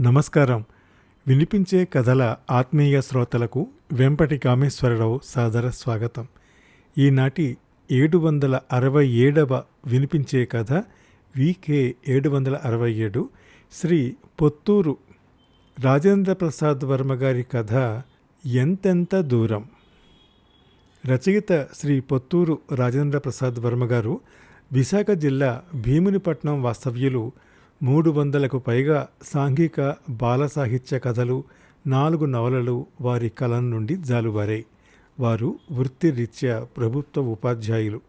నమస్కారం. వినిపించే కథల ఆత్మీయ శ్రోతలకు వెంపటి కామేశ్వరరావు సాదర స్వాగతం. ఈనాటి ఏడు వందల అరవై ఏడవ వినిపించే కథ వికే ఏడు వందల అరవై ఏడు శ్రీ పొత్తూరు రాజేంద్ర ప్రసాద్ వర్మ గారి కథ ఎంతెంత దూరం. రచయిత శ్రీ పొత్తూరు రాజేంద్ర ప్రసాద్ వర్మ గారు విశాఖ జిల్లా భీమునిపట్నం వాస్తవ్యులు మూడు వందలకు పైగా సాంఘిక బాల సాహిత్య కథలు నాలుగు నవలలు వారి కలం నుండి జాలువారాయి వారు వృత్తిరీత్యా ప్రభుత్వ ఉపాధ్యాయులు.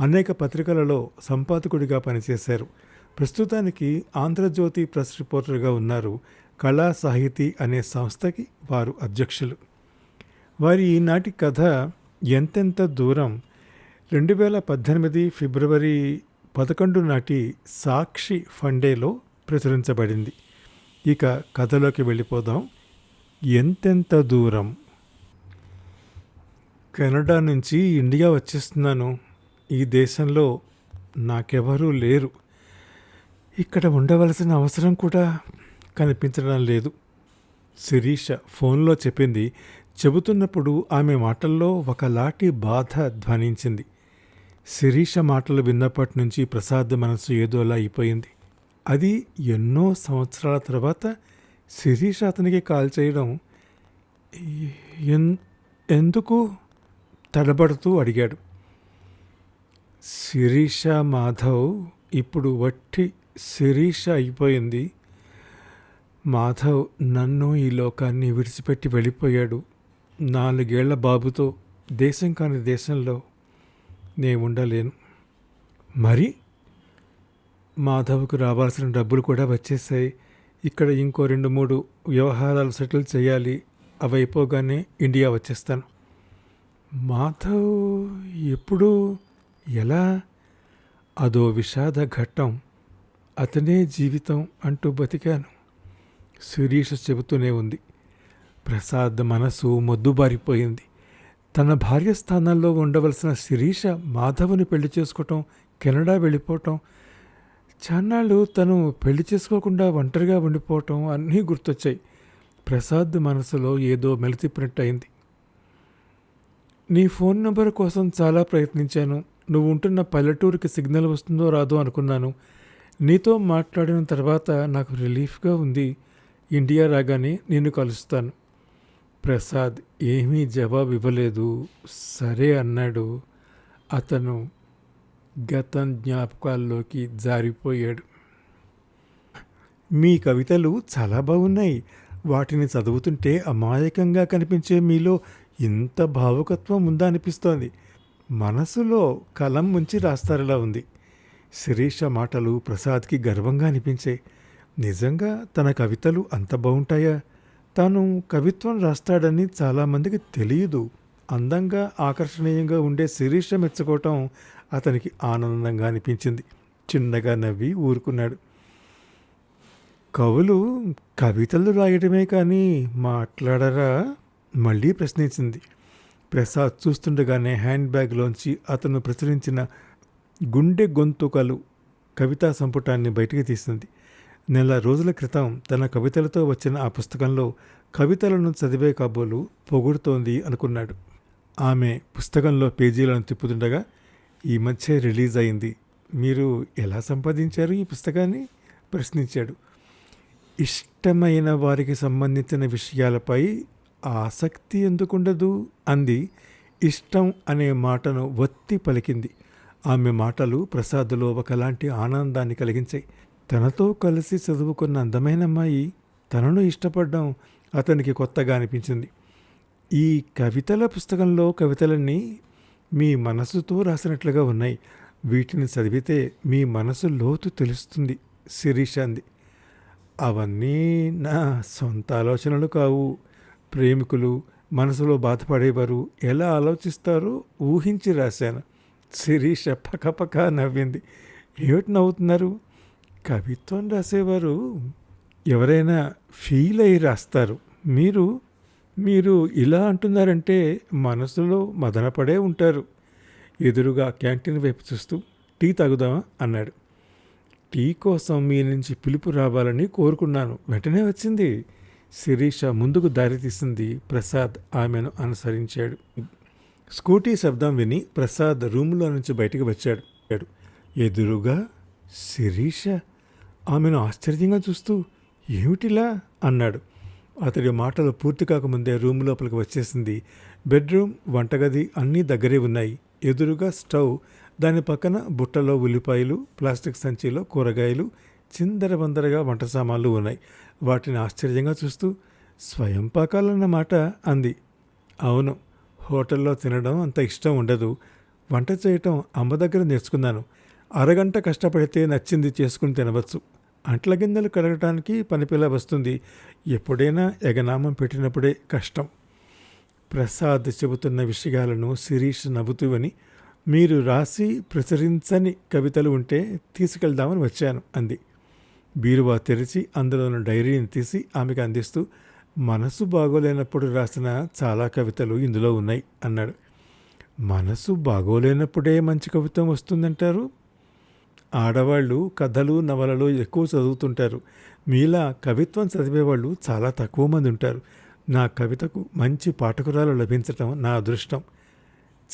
అనేక పత్రికలలో సంపాదకుడిగా పనిచేశారు. ప్రస్తుతానికి ఆంధ్రజ్యోతి ప్రెస్ రిపోర్టర్గా ఉన్నారు కళా సాహితీ అనే సంస్థకి వారు అధ్యక్షులు. వారి ఈనాటి కథ ఎంతెంత దూరం? రెండు వేల పద్దెనిమిది ఫిబ్రవరి పదకొండు నాటి సాక్షి ఫండేలో ప్రచురించబడింది. ఇక కథలోకి వెళ్ళిపోదాం. ఎంతెంత దూరం? కెనడా నుంచి ఇండియా వచ్చేస్తున్నాను. ఈ దేశంలో నాకెవరూ లేరు. ఇక్కడ ఉండవలసిన అవసరం కూడా కనిపించడం లేదు. శిరీష ఫోన్లో చెప్పింది. చెబుతున్నప్పుడు ఆమె మాటల్లో ఒకలాంటి బాధ ధ్వనించింది. శిరీష మాటలు విన్నప్పటి నుంచి ప్రసాద్ మనసు ఏదోలా అయిపోయింది. అది ఎన్నో సంవత్సరాల తర్వాత శిరీష అతనికి కాల్ చేయడం ఎన్- ఎందుకు తడబడుతూ అడిగాడు. శిరీష మాధవ్ ఇప్పుడు వట్టి శిరీష అయిపోయింది. మాధవ్ నన్ను ఈ లోకాన్ని విడిచిపెట్టి వెళ్ళిపోయాడు. నాలుగేళ్ళ బాబుతో దేశం కాని దేశంలో నేను ఉండలేను. మరి? మాధవ్కు రావాల్సిన డబ్బులు కూడా వచ్చేసాయి. ఇక్కడ ఇంకో రెండు మూడు వ్యవహారాలు సెటిల్ చేయాలి. అవి అయిపోగానే ఇండియా వచ్చేస్తాను. మాధవ్ ఎప్పుడు? ఎలా? అదో విషాద ఘట్టం. అతనే జీవితం అంటూ బతికాను. శిరీష చెబుతూనే ఉంది. ప్రసాద్ మనసు మొద్దుబారిపోయింది. తన భార్య స్థానంలో ఉండవలసిన శిరీష మాధవుని పెళ్ళి చేసుకోవటం కెనడా వెళ్ళిపోవటం చాన్నాళ్ళు తను పెళ్ళి చేసుకోకుండా ఒంటరిగా ఉండిపోవటం అన్నీ గుర్తొచ్చాయి. ప్రసాద్ మనసులో ఏదో మెలితిప్పినట్టు అయింది నీ ఫోన్ నెంబర్ కోసం చాలా ప్రయత్నించాను. నువ్వు ఉంటున్న పల్లెటూరికి సిగ్నల్ వస్తుందో రాదో అనుకున్నాను. నీతో మాట్లాడిన తర్వాత నాకు రిలీఫ్గా ఉంది. ఇండియా రాగానే నిన్ను కలుస్తాను. ప్రసాద్ ఏమీ జవాబు ఇవ్వలేదు. సరే అన్నాడు. అతను గతం జ్ఞాపకాల్లోకి జారిపోయాడు. మీ కవితలు చాలా బాగున్నాయి. వాటిని చదువుతుంటే అమాయకంగా కనిపించే మీలో ఇంత భావుకత్వం ఉందా అనిపిస్తోంది. మనసులో కలం ముంచి రాస్తారలా ఉంది. శిరీష మాటలు ప్రసాద్కి గర్వంగా అనిపించాయి. నిజంగా తన కవితలు అంత బాగుంటాయా? తాను కవిత్వం రాస్తాడని చాలామందికి తెలియదు. అందంగా ఆకర్షణీయంగా ఉండే శిరీష మెచ్చుకోవటం అతనికి ఆనందంగా అనిపించింది. చిన్నగా నవ్వి ఊరుకున్నాడు. కవులు కవితలు రాయడమే కానీ మాట్లాడరా? మళ్ళీ ప్రశ్నించింది. ప్రసాద్ చూస్తుండగానే హ్యాండ్ బ్యాగ్లోంచి అతను ప్రచురించిన గుండె గొంతుకలు కవితా సంపుటాన్ని బయటికి తీసింది. నెల రోజుల క్రితం తన కవితలతో వచ్చిన ఆ పుస్తకంలో కవితలను చదివే కాబోలు పొగుడుతోంది అనుకున్నాడు. ఆమె పుస్తకంలో పేజీలను తిప్పుతుండగా ఈ మధ్య రిలీజ్ అయింది. మీరు ఎలా సంపాదించారు ఈ పుస్తకాన్ని? ప్రశ్నించాడు. ఇష్టమైన వారికి సంబంధించిన విషయాలపై ఆసక్తి ఎందుకుండదు? అంది. ఇష్టం అనే మాటను ఒత్తి పలికింది. ఆమె మాటలు ప్రసాద్లో ఒకలాంటి ఆనందాన్ని కలిగించాయి. తనతో కలిసి చదువుకున్న అందమైన అమ్మాయి తనను ఇష్టపడడం అతనికి కొత్తగా అనిపించింది. ఈ కవితల పుస్తకంలో కవితలన్నీ మీ మనసుతో రాసినట్లుగా ఉన్నాయి. వీటిని చదివితే మీ మనసు లోతు తెలుస్తుంది శిరీష అంది. అవన్నీ నా సొంత ఆలోచనలు కావు. ప్రేమికులు మనసులో బాధపడేవారు ఎలా ఆలోచిస్తారో ఊహించి రాశాను. శిరీష పక్కపక్క నవ్వింది. ఏమిటి నవ్వుతున్నారు? కవిత్వం రాసేవారు ఎవరైనా ఫీల్ అయి రాస్తారు. మీరు మీరు ఇలా అంటున్నారంటే మనసులో మదనపడే ఉంటారు. ఎదురుగా క్యాంటీన్ వైపు చూస్తూ టీ తాగుదామా అన్నాడు. టీ కోసం మీ నుంచి పిలుపు రావాలని కోరుకున్నాను. వెంటనే వచ్చింది. శిరీష ముందుకు దారి తీసింది. ప్రసాద్ ఆమెను అనుసరించాడు. స్కూటీ శబ్దం విని ప్రసాద్ రూములో నుంచి బయటకు వచ్చాడు. ఎదురుగా శిరీష ఆమెను ఆశ్చర్యంగా చూస్తూ ఏమిటిలా? అన్నాడు. అతడి మాటలు పూర్తి కాకముందే రూమ్ లోపలికి వచ్చేసింది. బెడ్రూమ్ వంటగది అన్నీ దగ్గరే ఉన్నాయి. ఎదురుగా స్టవ్ దాని పక్కన బుట్టలో ఉల్లిపాయలు ప్లాస్టిక్ సంచిలో కూరగాయలు చిందరబందరగా వంట సామాన్లు ఉన్నాయి. వాటిని ఆశ్చర్యంగా చూస్తూ స్వయం పాకాలన్నమాట అంది. అవును హోటల్లో తినడం అంత ఇష్టం ఉండదు. వంట చేయటం అమ్మ దగ్గర నేర్చుకున్నాను. అరగంట కష్టపడితే నచ్చింది చేసుకుని తినవచ్చు. అంట్ల గిన్నెలు కడగటానికి పనిపిల్ల వస్తుంది. ఎప్పుడైనా ఎగనామం పెట్టినప్పుడే కష్టం. ప్రసాద్ చెబుతున్న విషయాలను శిరీష్ నవ్వుతూ అని మీరు రాసి ప్రచురించని కవితలు ఉంటే తీసుకెళ్దామని వచ్చాను అంది. బీరువా తెరిచి అందులోని డైరీని తీసి ఆమెకు అందిస్తూ మనసు బాగోలేనప్పుడు రాసిన చాలా కవితలు ఇందులో ఉన్నాయి అన్నాడు. మనసు బాగోలేనప్పుడే మంచి కవిత్వం వస్తుందంటారు? ఆడవాళ్ళు కథలు నవలలు ఎక్కువ చదువుతుంటారు. మీలా కవిత్వం చదివేవాళ్ళు చాలా తక్కువ మంది ఉంటారు. నా కవితకు మంచి పాఠకురాలు లభించటం నా అదృష్టం.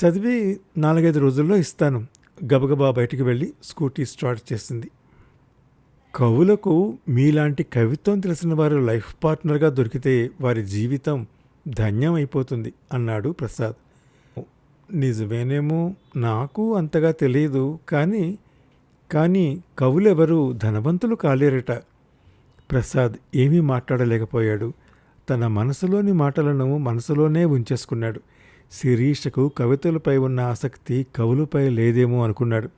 చదివి నాలుగైదు రోజుల్లో ఇస్తాను. గబగబా బయటికి వెళ్ళి స్కూటీ స్టార్ట్ చేసింది. కవులకు మీలాంటి కవిత్వం తెలిసిన వారు లైఫ్ పార్ట్నర్గా దొరికితే వారి జీవితం ధన్యం అయిపోతుంది అన్నాడు ప్రసాద్. నిజమేనేమో నాకు అంతగా తెలియదు కానీ కానీ కవులెవరూ ధనవంతులు కాలేరట. ప్రసాద్ ఏమీ మాట్లాడలేకపోయాడు. తన మనసులోని మాటలను మనసులోనే ఉంచేసుకున్నాడు. శిరీషకు కవితలపై ఉన్న ఆసక్తి కవులపై లేదేమో అనుకున్నాడు.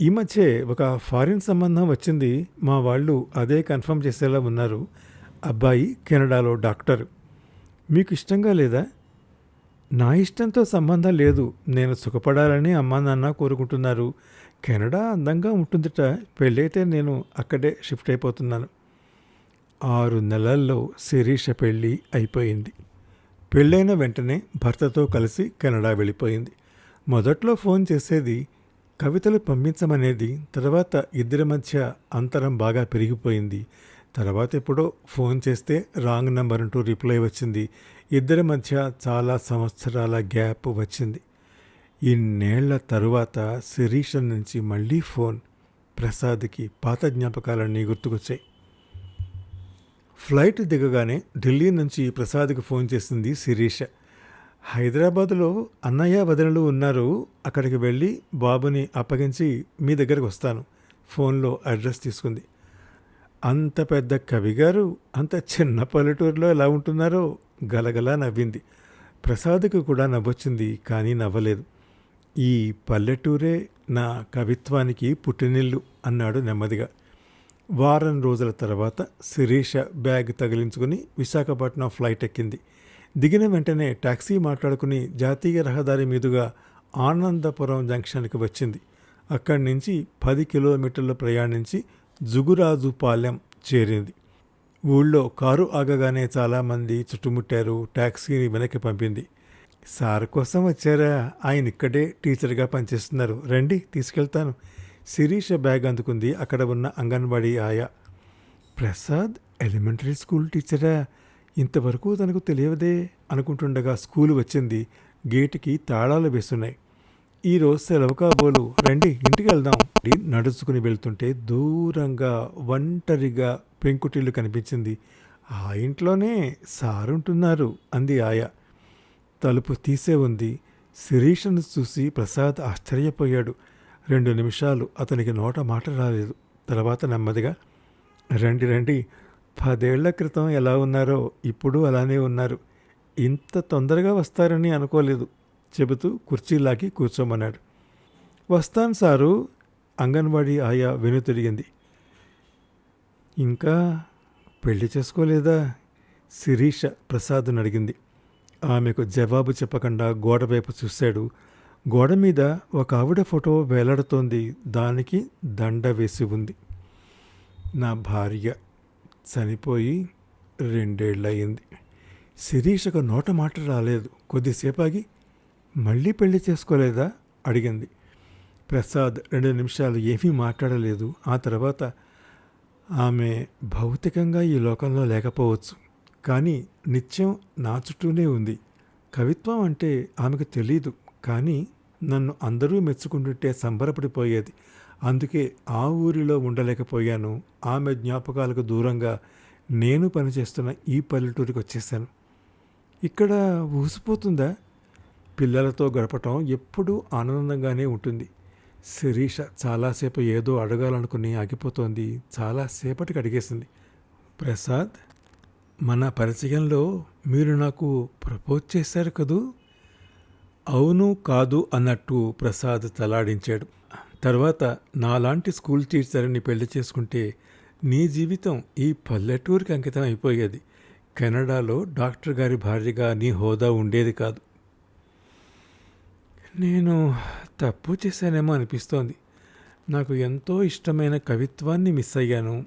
ఈ మధ్యే ఒక ఫారిన్ సంబంధం వచ్చింది. మా వాళ్ళు అదే కన్ఫర్మ్ చేసేలా ఉన్నారు. అబ్బాయి కెనడాలో డాక్టర్. మీకు ఇష్టంగా లేదా? నా ఇష్టంతో సంబంధం లేదు. నేను సుఖపడాలని అమ్మా నాన్న కోరుకుంటున్నారు. కెనడా అందంగా ఉంటుందిట. పెళ్ళైతే నేను అక్కడే షిఫ్ట్ అయిపోతున్నాను. ఆరు నెలల్లో శిరీష పెళ్ళి అయిపోయింది. పెళ్ళైన వెంటనే భర్తతో కలిసి కెనడా వెళ్ళిపోయింది. మొదట్లో ఫోన్ చేసేది కవితలు పంపించమనేది తర్వాత ఇద్దరి మధ్య అంతరం బాగా పెరిగిపోయింది. తర్వాత ఎప్పుడో ఫోన్ చేస్తే రాంగ్ నెంబర్ అంటూ రిప్లై వచ్చింది. ఇద్దరి మధ్య చాలా సంవత్సరాల గ్యాప్ వచ్చింది. ఇన్నేళ్ళ తరువాత శిరీష నుంచి మళ్ళీ ఫోన్. ప్రసాద్కి పాత జ్ఞాపకాలన్నీ గుర్తుకొచ్చాయి. ఫ్లైట్ దిగగానే ఢిల్లీ నుంచి ప్రసాద్కి ఫోన్ చేసింది శిరీష. హైదరాబాద్లో అన్నయ్య వదినలు ఉన్నారు. అక్కడికి వెళ్ళి బాబుని అప్పగించి మీ దగ్గరకు వస్తాను. ఫోన్లో అడ్రస్ తీసుకుంది. అంత పెద్ద కవిగారు అంత చిన్న పల్లెటూరులో ఎలా ఉంటున్నారో గలగలా నవ్వింది. ప్రసాద్కి కూడా నవ్వొచ్చింది కానీ నవ్వలేదు. ఈ పల్లెటూరే నా కవిత్వానికి పుట్టినిల్లు అన్నాడు నెమ్మదిగా. వారం రోజుల తర్వాత శిరీష బ్యాగ్ తగిలించుకుని విశాఖపట్నం ఫ్లైట్ ఎక్కింది. దిగిన వెంటనే టాక్సీ మాట్లాడుకుని జాతీయ రహదారి మీదుగా ఆనందపురం జంక్షన్కి వచ్చింది. అక్కడి నుంచి పది కిలోమీటర్లు ప్రయాణించి జుగురాజుపాలెం చేరింది. ఊళ్ళో కారు ఆగగానే చాలామంది చుట్టుముట్టారు టాక్సీని వెనక్కి పంపింది. సార్ కోసం వచ్చారా? ఆయన ఇక్కడే టీచర్గా పనిచేస్తున్నారు. రండి తీసుకెళ్తాను. శిరీష బ్యాగ్ అందుకుంది. అక్కడ ఉన్న అంగన్వాడీ ఆయా. ప్రసాద్ ఎలిమెంటరీ స్కూల్ టీచరా? ఇంతవరకు తనకు తెలియదే అనుకుంటుండగా స్కూల్ వచ్చింది. గేటుకి తాళాలు వేస్తున్నాయి. ఈరోజు సెలవు కాబోలు. రండి ఇంటికి వెళ్దాం. నడుచుకుని వెళ్తుంటే దూరంగా ఒంటరిగా పెంకుటిల్లు కనిపించింది. ఆ ఇంట్లోనే సారుంటున్నారు అంది ఆయా. తలుపు తీసే ఉంది. శిరీషను చూసి ప్రసాద్ ఆశ్చర్యపోయాడు. రెండు నిమిషాలు అతనికి నోట మాట రాలేదు. తర్వాత నెమ్మదిగా రండి రండి. పదేళ్ళ క్రితం ఎలా ఉన్నారో ఇప్పుడు అలానే ఉన్నారు. ఇంత తొందరగా వస్తారని అనుకోలేదు చెబుతూ కుర్చీలాగి కూర్చోమన్నాడు. వస్తాను సారు. అంగన్వాడీ ఆయా వెనుతిరిగింది ఇంకా పెళ్ళి చేసుకోలేదా? శిరీష ప్రసాద్ని అడిగింది. ఆమెకు జవాబు చెప్పకుండా గోడవైపు చూశాడు. గోడ మీద ఒక ఆవిడ ఫోటో వేలాడుతోంది. దానికి దండ వేసి ఉంది. నా భార్య చనిపోయి రెండేళ్ళయింది. శిరీషకు నోట మాట రాలేదు. కొద్దిసేపాగి మళ్ళీ పెళ్ళి చేసుకోలేదా? అడిగింది. ప్రసాద్ రెండు నిమిషాలు ఏమీ మాట్లాడలేదు. ఆ తర్వాత ఆమె భౌతికంగా ఈ లోకంలో లేకపోవచ్చు. కానీ నిత్యం నా చుట్టూనే ఉంది. కవిత్వం అంటే ఆమెకు తెలియదు కానీ నన్ను అందరూ మెచ్చుకుంటుంటే సంబరపడిపోయేది. అందుకే ఆ ఊరిలో ఉండలేకపోయాను. ఆమె జ్ఞాపకాలకు దూరంగా నేను పనిచేస్తున్న ఈ పల్లెటూరికి వచ్చేసాను ఇక్కడ ఊసిపోతుందా? పిల్లలతో గడపటం ఎప్పుడూ ఆనందంగానే ఉంటుంది. శిరీష చాలాసేపు ఏదో అడగాలనుకుని ఆగిపోతోంది. చాలాసేపటికి అడిగేసింది ప్రసాద్ మన పరిచయంలో మీరు నాకు ప్రపోజ్ చేశారు కదూ? అవును కాదు అన్నట్టు ప్రసాద్ తలాడించాడు. తర్వాత నాలాంటి స్కూల్ టీచర్ని పెళ్ళి చేసుకుంటే నీ జీవితం ఈ పల్లెటూరికి అంకితం అయిపోయేది. కెనడాలో డాక్టర్ గారి భార్యగా నీ హోదా ఉండేది కాదు. నేను తప్పు చేశానేమో అనిపిస్తోంది. నాకు ఎంతో ఇష్టమైన కవిత్వాన్ని మిస్ అయ్యాను.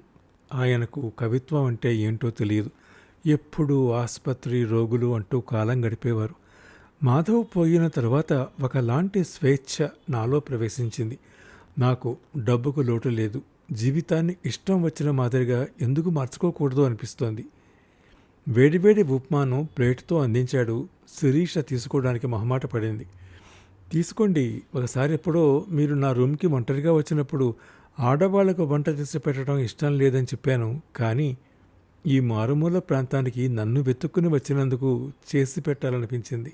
ఆయనకు కవిత్వం అంటే ఏంటో తెలియదు. ఎప్పుడూ ఆసుపత్రి రోగులు అంటూ కాలం గడిపేవారు. మాధవ్ పోయిన తర్వాత ఒకలాంటి స్వేచ్ఛ నాలో ప్రవేశించింది. నాకు డబ్బుకు లోటు లేదు. జీవితాన్ని ఇష్టం వచ్చిన మాదిరిగా ఎందుకు మార్చుకోకూడదు అనిపిస్తోంది. వేడివేడి ఉప్మాను ప్లేట్తో అందించాడు. శిరీష తీసుకోవడానికి మొహమాట పడింది. తీసుకోండి ఒకసారి ఎప్పుడో మీరు నా రూమ్కి ఒంటరిగా వచ్చినప్పుడు ఆడవాళ్ళకు వంట చేసి పెట్టడం ఇష్టం లేదని చెప్పాను. కానీ ఈ మారుమూల ప్రాంతానికి నన్ను వెతుక్కుని వచ్చినందుకు చేసి పెట్టాలనిపించింది.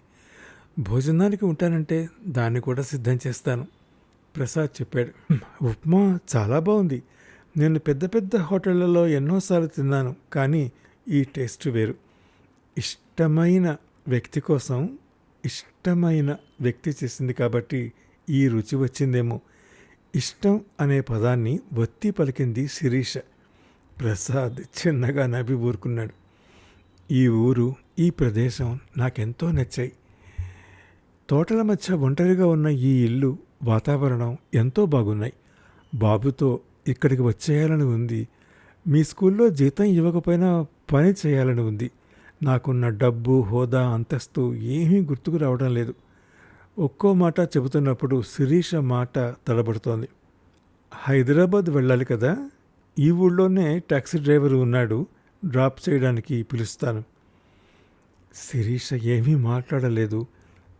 భోజనానికి ఉంటానంటే దాన్ని కూడా సిద్ధం చేస్తాను. ప్రసాద్ చెప్పాడు ఉప్మా చాలా బాగుంది. నేను పెద్ద పెద్ద హోటళ్ళలో ఎన్నోసార్లు తిన్నాను కానీ ఈ టేస్ట్ వేరు. ఇష్టమైన వ్యక్తి కోసం ఇష్టమైన వ్యక్తి చేసింది కాబట్టి ఈ రుచి వచ్చిందేమో. ఇష్టం అనే పదాన్ని ఒత్తి పలికింది శిరీష. ప్రసాద్ చిన్నగా నవ్వి ఊరుకున్నాడు. ఈ ఊరు ఈ ప్రదేశం నాకెంతో నచ్చాయి. తోటల మధ్య ఒంటరిగా ఉన్న ఈ ఇల్లు వాతావరణం ఎంతో బాగున్నాయి. బాబుతో ఇక్కడికి వచ్చేయాలని ఉంది. మీ స్కూల్లో జీతం ఇవ్వకపోయినా పని చేయాలని ఉంది. నాకున్న డబ్బు హోదా అంతస్తు ఏమీ గుర్తుకు రావడం లేదు. ఒక్కో మాట చెబుతున్నప్పుడు శిరీష మాట తడబడుతోంది. హైదరాబాద్ వెళ్ళాలి కదా? ఈ ఊళ్ళోనే టాక్సీ డ్రైవర్ ఉన్నాడు డ్రాప్ చేయడానికి పిలుస్తాను. శిరీష ఏమీ మాట్లాడలేదు.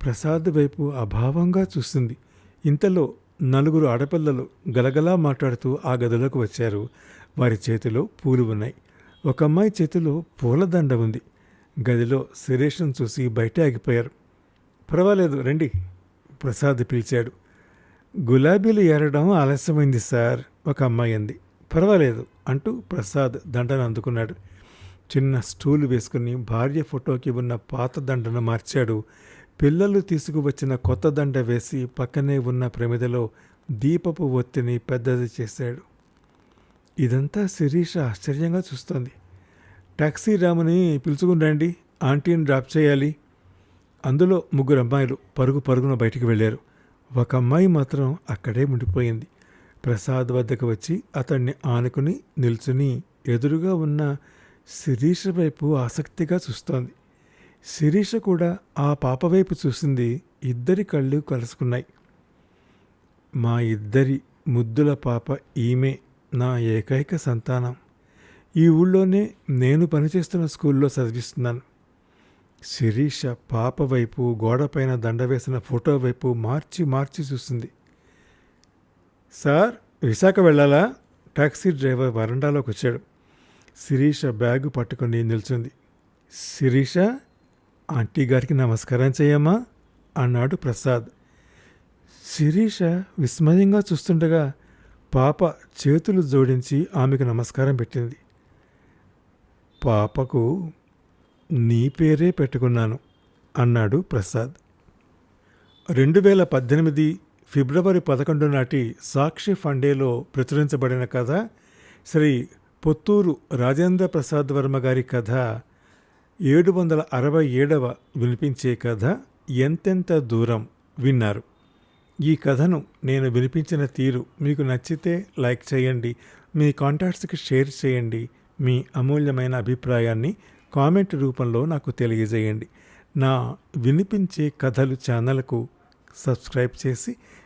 ప్రసాద్ వైపు అభావంగా చూస్తుంది. ఇంతలో నలుగురు ఆడపిల్లలు గలగలా మాట్లాడుతూ ఆ గదిలోకి వచ్చారు. వారి చేతిలో పూలు ఉన్నాయి. ఒక అమ్మాయి చేతిలో పూలదండ ఉంది. గదిలో శిరీషను చూసి బయట ఆగిపోయారు. పర్వాలేదు రండి ప్రసాద్ పిలిచాడు. గులాబీలు ఏరడం ఆలస్యమైంది సార్ ఒక అమ్మాయి అంది. పర్వాలేదు అంటూ ప్రసాద్ దండను అందుకున్నాడు. చిన్న స్టూల్ వేసుకుని భార్య ఫోటోకి ఉన్న పాత దండను మార్చాడు. పిల్లలు తీసుకువచ్చిన కొత్త దండ వేసి పక్కనే ఉన్న ప్రమిదలో దీపపు ఒత్తిని పెద్దది చేశాడు. ఇదంతా శిరీష ఆశ్చర్యంగా చూస్తోంది. టాక్సీ రామని పిలుచుకుని రండి ఆంటీని డ్రాప్ చేయాలి. అందులో ముగ్గురు అమ్మాయిలు పరుగు పరుగున బయటికి వెళ్ళారు. ఒక అమ్మాయి మాత్రం అక్కడే ఉండిపోయింది. ప్రసాద్ వద్దకు వచ్చి అతన్ని ఆనుకుని నిల్చుని ఎదురుగా ఉన్న శిరీష వైపు ఆసక్తిగా చూస్తోంది. శిరీష కూడా ఆ పాప వైపు చూసింది. ఇద్దరి కళ్ళు కలుసుకున్నాయి. మా ఇద్దరి ముద్దుల పాప ఈమె నా ఏకైక సంతానం. ఈ ఊళ్ళోనే నేను పనిచేస్తున్న స్కూల్లో చదివిస్తున్నాను. శిరీష పాప వైపు గోడపైన దండ వేసిన ఫోటో వైపు మార్చి మార్చి చూసింది. సార్ విశాఖ వెళ్ళాలా? టాక్సీ డ్రైవర్ వరండాలోకి వచ్చాడు. శిరీష బ్యాగు పట్టుకొని నిల్చుంది. శిరీష ఆంటీ గారికి నమస్కారం చేయమ్మా అన్నాడు ప్రసాద్. శిరీష విస్మయంగా చూస్తుండగా పాప చేతులు జోడించి ఆమెకు నమస్కారం పెట్టింది. పాపకు నీ పేరే పెట్టుకున్నాను అన్నాడు ప్రసాద్. రెండు వేల పద్దెనిమిది ఫిబ్రవరి పదకొండు నాటి సాక్షి ఫండేలో ప్రచురించబడిన కథ శ్రీ పుత్తూరు రాజేంద్ర ప్రసాద్ వర్మ గారి కథ ఏడు వందల అరవై ఏడవ వినిపించే కథ ఎంతెంత దూరం విన్నారు. ఈ కథను నేను వినిపించిన తీరు మీకు నచ్చితే లైక్ చేయండి మీ కాంటాక్ట్స్కి షేర్ చేయండి మీ అమూల్యమైన అభిప్రాయాన్ని కామెంట్ రూపంలో నాకు తెలియజేయండి. నా వినిపించే కథలు ఛానల్కు సబ్స్క్రైబ్ చేసి